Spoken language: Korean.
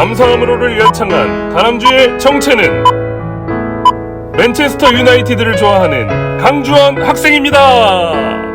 감사함으로를 열창한 다람쥐의 정체는 맨체스터 유나이티드를 좋아하는 강주원 학생입니다.